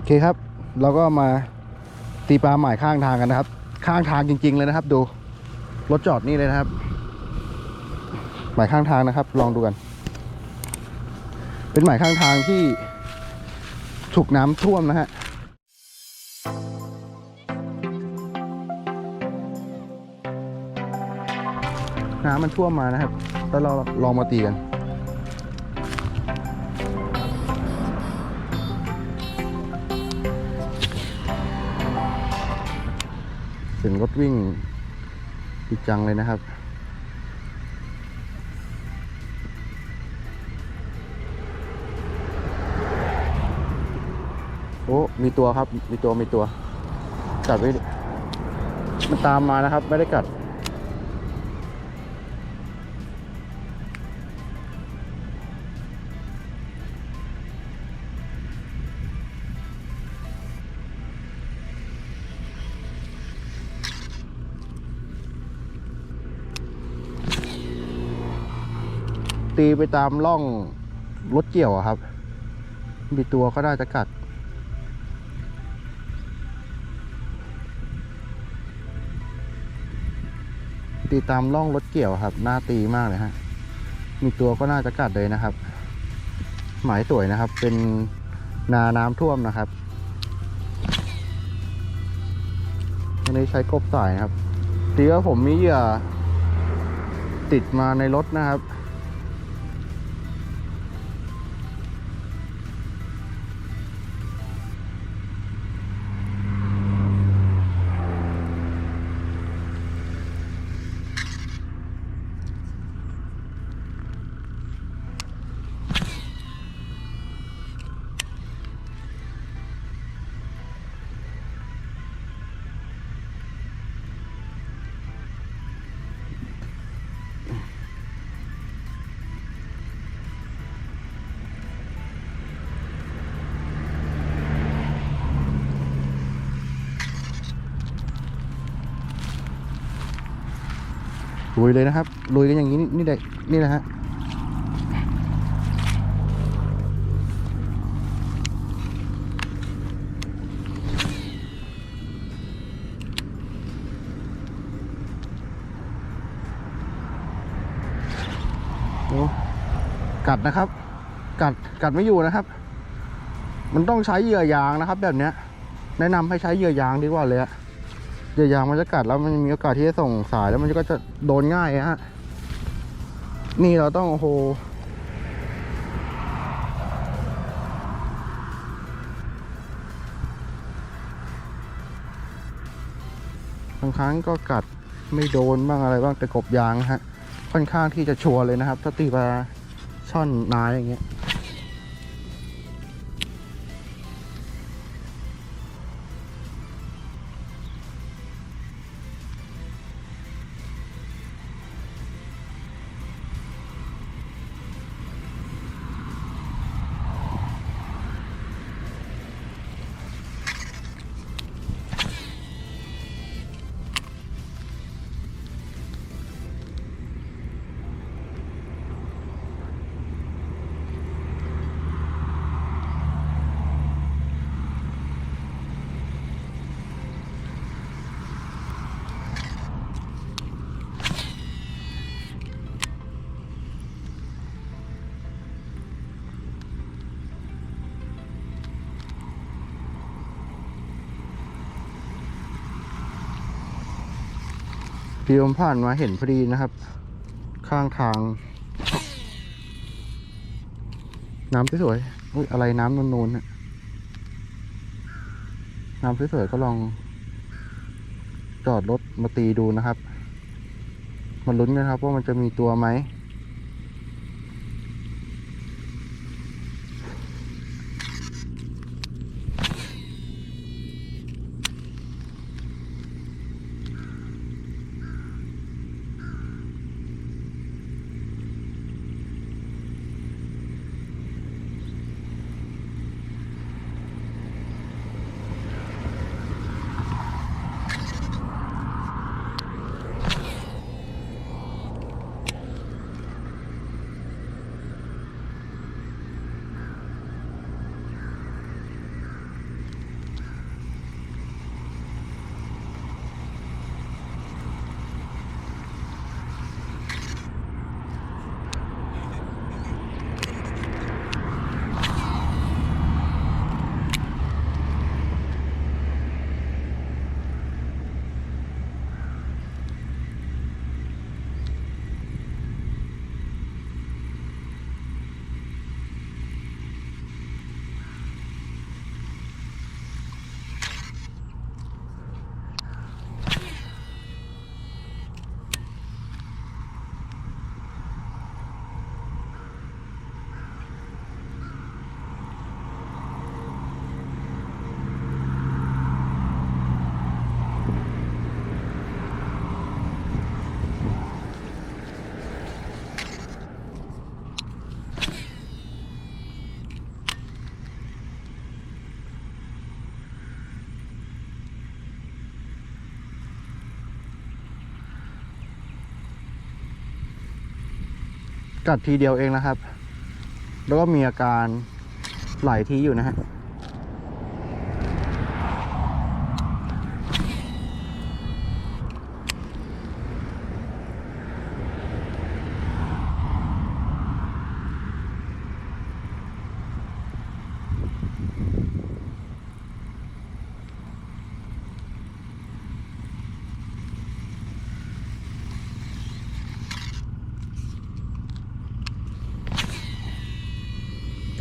อเคครับ เราก็มาตีปลาหมายข้างทางกันนะครับ ข้างทางจริง ๆ เลยนะครับ ดูรถจอดนี่เลยนะครับ หมายข้างทางนะครับ ลองดูกัน เป็นหมายข้างทางที่ถูกน้ำท่วมนะฮะน้ำมันท่วมมานะครับ แล้วเราลองมาตีกัน เสียงรถวิ่งดีจังเลยนะครับโอ้มีตัวครับ มีตัว มีตัว กัดไว้ มันตามมานะครับ ไม่ได้กัด ตีไปตามร่องรถเกี่ยวอะครับ มีตัวก็ได้จะกัด ตีตามร่องรถเกี่ยวครับ หน้าตีมากเลยฮะ มีตัวก็น่าจะกัดเลยนะครับ หมายสวยนะครับ เป็นนาน้ำท่วมนะครับอันนี้ใช้กบสายนะครับตีว่าผมมีเหยื่อติดมาในรถนะครับ ลุยเลยนะครับลุยกันอย่างนี้นี่นี่เด็นี่นะฮะโอ้กัดนะครับ กัดกัดไม่อยู่นะครับ มันต้องใช้เหยื่อยางนะครับ แบบเนี้ย แนะนำให้ใช้เหยื่อยางดีกว่าเลยอะ เหยื่อยางมันจะกัดแล้วมันมีโอกาสที่จะส่งสายแล้วมันก็จะโดนง่ายฮะนี่เราต้องโอ้โหบางครั้งก็กัดไม่โดนบ้างอะไรบ้างแต่กบยางฮะ ค่อนข้างที่จะชัวร์เลยนะครับ ถ้าตีปลาช่อนนายอย่างเงี้ย พี่ผมผ่านมาเห็นพอดีนะครับ ข้างทาง น้ำสวยๆอุ้ยอะไรน้ำนูนๆน่ะน้ำสวยๆก็ลอง จอดรถมาตีดูนะครับมาลุ้นกันครับว่ามันจะมีตัวไหม กัดทีเดียวเองนะครับ แล้วก็มีอาการหลายทีอยู่นะฮะ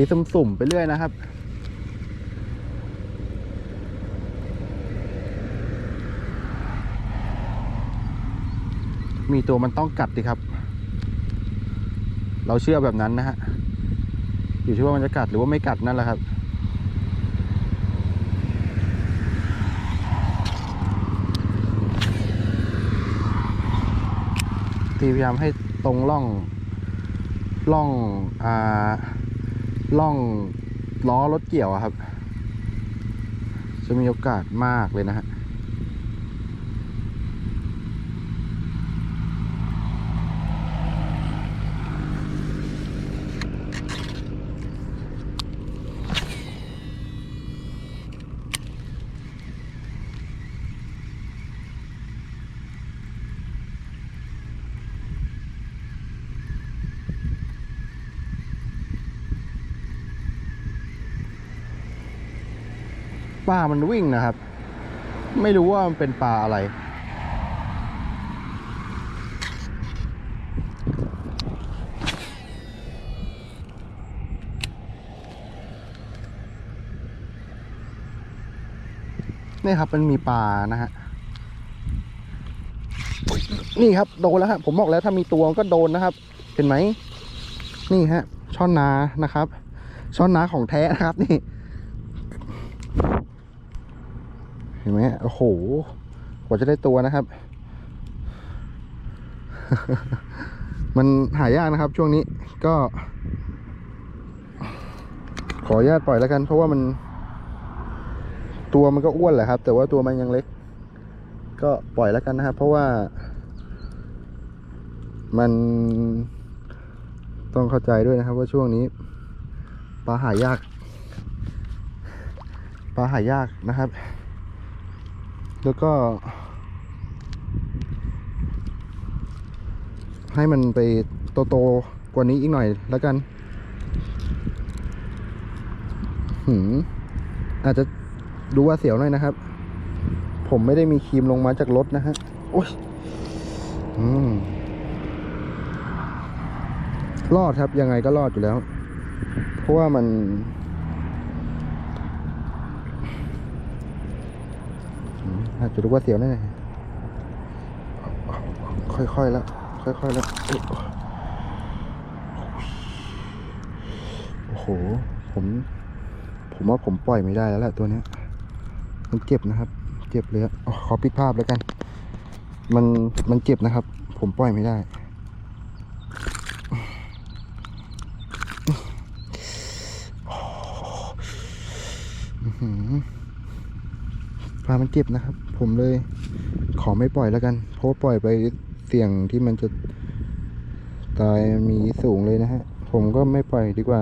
ตีสุ่มๆไปเรื่อยนะครับมีตัวมันต้องกัดดิครับ เราเชื่อแบบนั้นนะฮะ อยู่ที่ว่ามันจะกัดหรือว่าไม่กัดนั่นแหละครับตีพยายามให้ตรงร่องร่องอ่า ล่องล้อรถเกี่ยวครับ จะมีโอกาสมากเลยนะฮะ ปลามันวิ่งนะครับ ไม่รู้ว่ามันเป็นปลาอะไร นี่ครับมันมีปลานะฮะนี่ครับโดนแล้วฮะผมบอกแล้วถ้ามีตัวก็โดนนะครับ เห็นไหมนี่ฮะช่อนนานะครับ ช่อนนาของแท้นะครับนี่ เห็นไหมโอ้โหกว่าจะได้ตัวนะครับ มันหายากนะครับช่วงนี้ก็ ขออนุญาตปล่อยแล้วกัน เพราะว่ามัน ตัวมันก็อ้วนแหละครับ แต่ว่าตัวมันยังเล็ก ก็ปล่อยแล้วกันนะครับ เพราะว่า มันต้องเข้าใจด้วยนะครับ ว่าช่วงนี้ปลาหายาก ปลาหายากนะครับ แล้วก็ ให้มันไปโตๆกว่านี้อีกหน่อยแล้วกัน หืมอาจจะดูว่าเสียวหน่อยนะครับ ผมไม่ได้มีครีมลงมาจากรถนะฮะ โอ้ยอืมรอดครับยังไงก็รอดอยู่แล้ว เพราะว่ามัน อืมอา จจะรู้ว่าเสียวแน่ค่อยๆแล้วค่อยๆแล้วเอ้ยโอ้โห ผม ผมว่าผมปล่อยไม่ได้แล้วแหละตัวเนี้ย มันเจ็บนะครับ เจ็บเลยอขอปิดภาพแล้วกัน มันมันเจ็บนะครับ ผมปล่อยไม่ได้อื้อหือปลามันเจ็บนะครับ ผมเลย ขอไม่ปล่อยแล้วกัน เพราะปล่อยไปเสี่ยงที่มันจะตายมีสูงเลยนะฮะ ผมก็ไม่ปล่อยดีกว่า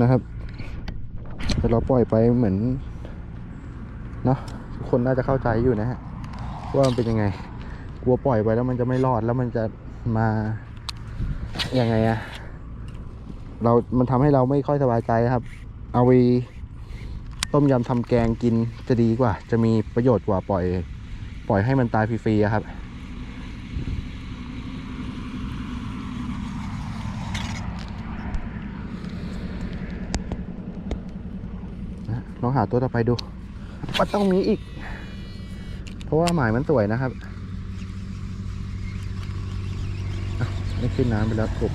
นะครับแต่เราปล่อยไปเหมือนเนาะทุกคนน่าจะเข้าใจอยู่นะฮะว่ามันเป็นยังไง กลัวปล่อยไปแล้วมันจะไม่รอดแล้วมันจะมายังไงอะเรา มันทำให้เราไม่ค่อยสบายใจครับ เอาไป ต้มยำทำแกงกินจะดีกว่า จะมีประโยชน์กว่าปล่อย ปล่อยให้มันตายฟรีๆครับ ลองหาตัวต่อไปดูว่าต้องมีอีก เพราะว่าหมายมันสวยนะครับ ไม่ขึ้นน้ำไปแล้วกบ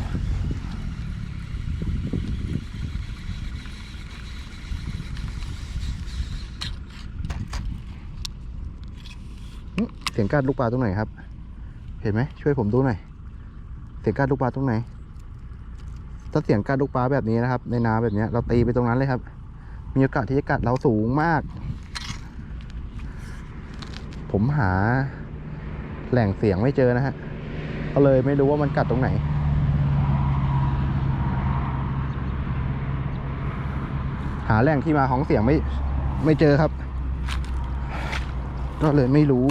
เสียงก้านลูกปลาตรงไหนครับ เห็นไหมช่วยผมดูหน่อยเสียงก้านลูกปลาตรงไหนถ้าเสียงก้านลูกปลาแบบนี้นะครับ ในน้ำแบบนี้เราตีไปตรงนั้นเลยครับ มีโอกาสที่จะกัดเราสูงมาก ผมหาแหล่งเสียงไม่เจอนะฮะก็เลยไม่รู้ว่ามันกัดตรงไหนหาแหล่งที่มาของเสียงไม่ไม่เจอครับ ก็เลยไม่รู้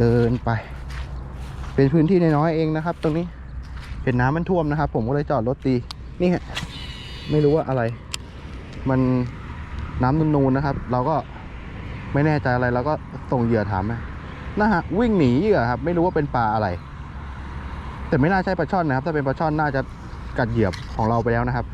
เดินไป เป็นพื้นที่น้อยๆเองนะครับ ตรงนี้เห็นน้ำมันท่วมนะครับ ผมก็เลยจอดรถตีนี่ฮะไม่รู้ว่าอะไร มันน้ำนูนๆนะครับ เราก็ไม่แน่ใจอะไรเราก็ส่งเหยื่อถามนะนะฮะวิ่งหนีเหยื่อครับ ไม่รู้ว่าเป็นปลาอะไร แต่ไม่น่าใช่ปลาช่อนนะครับ ถ้าเป็นปลาช่อนน่าจะกัดเหยียบของเราไปแล้วนะครับ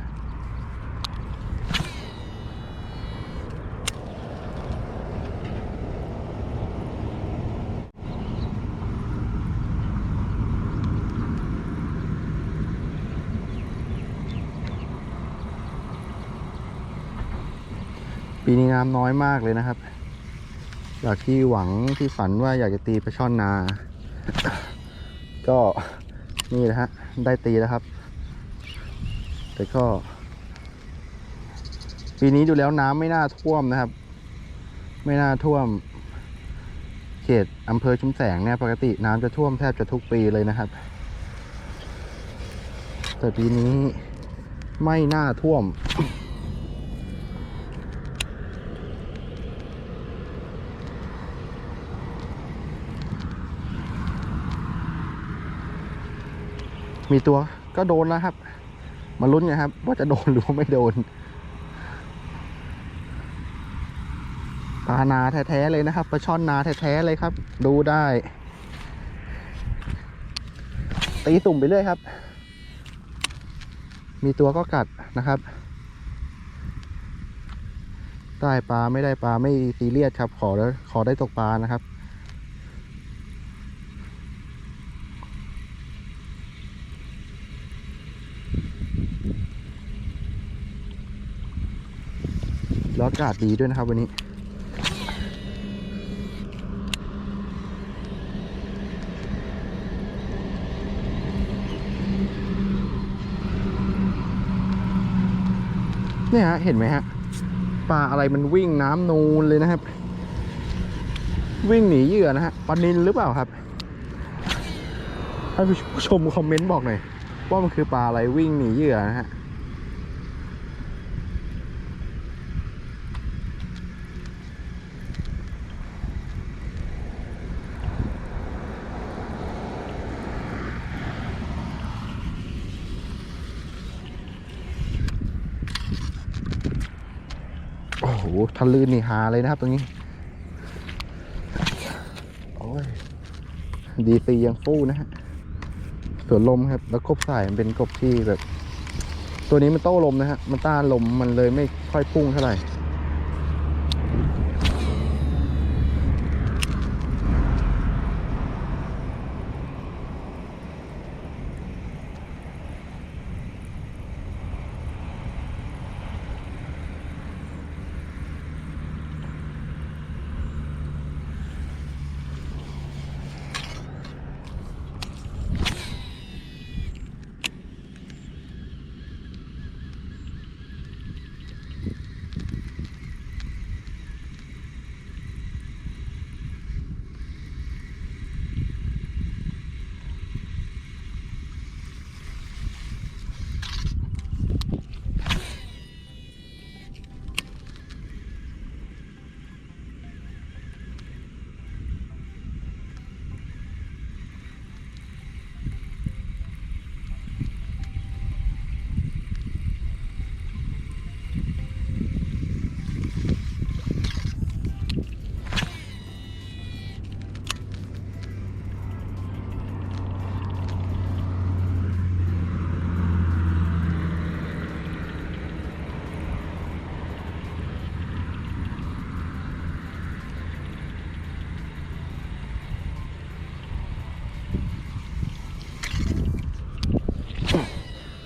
ปีนี้น้ำน้อยมากเลยนะครับ จากที่หวังที่ฝันว่าอยากจะตีปลาช่อนนา ก็นี่แหละฮะ ได้ตีแล้วครับ แต่ก็ ปีนี้ดูแล้วน้ำไม่น่าท่วมนะครับ ไม่น่าท่วม เขตอำเภอชุมแสงเนี่ยปกติน้ำจะท่วมแทบจะทุกปีเลยนะครับ แต่ปีนี้ไม่น่าท่วม มีตัวก็โดนแล้วครับ มาลุ้นกันครับ ว่าจะโดนหรือว่าไม่โดนปลานาแท้ๆเลยนะครับปลาช่อนนาแท้ๆเลยครับ ดูได้ ตีตุ่มไปเรื่อยครับ มีตัวก็กัดนะครับได้ปลาไม่ได้ปลาไม่ซีเรียสครับ ขอขอได้ตกปลานะครับ แล้วอากาศดีด้วยนะครับวันนี้ เนี่ยฮะ เห็นไหมฮะ ปลาอะไรมันวิ่งน้ำนูนเลยนะครับ วิ่งหนีเหยื่อนะฮะปลานินหรือเปล่าครับท่านผู้ชมคอมเมนต์บอกหน่อยว่ามันคือปลาอะไรวิ่งหนีเหยื่อนะฮะ โหทะลื่นนี่หาเลยนะครับตรงนี้ โอ้ยดีตียังฟู่นะฮะสวนลมครับ แล้วกบสายมันเป็นกบที่แบบ ตัวนี้มันโต้ลมนะฮะ มันต้านลมมันเลยไม่ค่อยพุ่งเท่าไหร่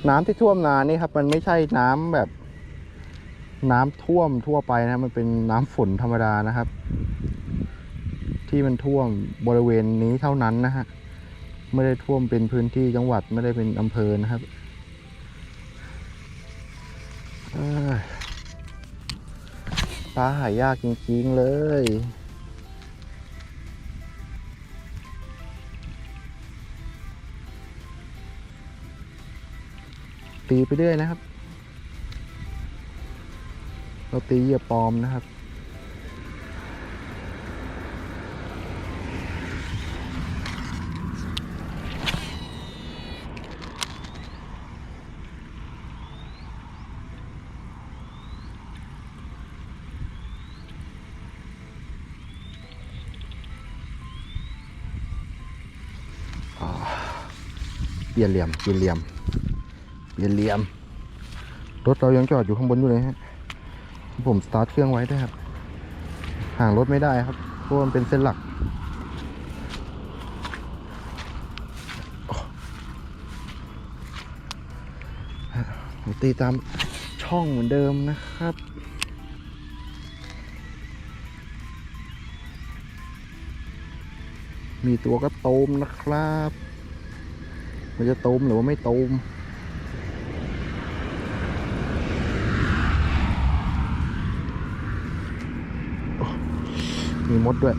น้ำที่ท่วมนานี่ครับ มันไม่ใช่น้ำแบบ น้ำท่วมทั่วไปนะมันเป็นน้ำฝนธรรมดานะครับ ที่มันท่วมบริเวณนี้เท่านั้นนะฮะไม่ได้ท่วมเป็นพื้นที่จังหวัดไม่ได้เป็นอำเภอนะครับเอ้ยปลาหายากจริงๆเลย ตีไปเรื่อยนะครับ เราตีเหยื่อปลอมนะครับ เปลี่ยนเหลี่ยมเปลี่ยนเหลี่ยม เอียนเหลี่ยมรถเรายังจอดอยู่ข้างบนอยู่เลยฮะผมสตาร์ทเครื่องไว้ด้วยครับ ห่างรถไม่ได้ครับเพราะมันเป็นเส้นหลักตีตามช่องเหมือนเดิมนะครับมีตัวก็โตมนะครับ มันจะโตมหรือว่าไม่โตม มีมดด้วย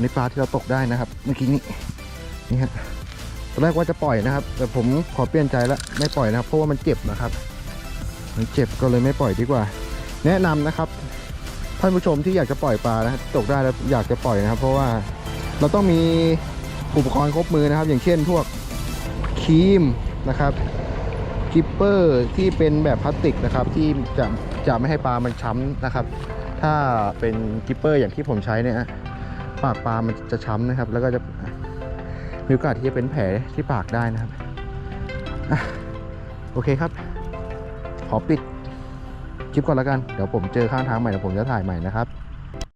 ในปลาที่เราตกได้นะครับ เมื่อกี้นี้นี่ฮะตอนแรกว่าจะปล่อยนะครับ แต่ผมขอเปลี่ยนใจแล้วไม่ปล่อยนะครับ เพราะว่ามันเจ็บนะครับ มันเจ็บก็เลยไม่ปล่อยดีกว่า แนะนำนะครับท่านผู้ชมที่อยากจะปล่อยปลานะตกได้แล้วอยากจะปล่อยนะครับ เพราะว่าเราต้องมีอุปกรณ์ครบมือนะครับ อย่างเช่นพวกครีมนะครับกิปเปอร์ที่เป็นแบบพลาสติกนะครับที่จะจะไม่ให้ปลามันช้ำนะครับ ถ้าเป็นกิปเปอร์อย่างที่ผมใช้เนี่ย ปากปลามันจะช้ำนะครับ แล้วก็จะมีโอกาสที่จะเป็นแผลที่ปากได้นะครับอโอเคครับ ขอปิดคลิปก่อนแล้วกัน เดี๋ยวผมเจอข้างทางใหม่เดี๋ยวผมจะถ่ายใหม่นะครับ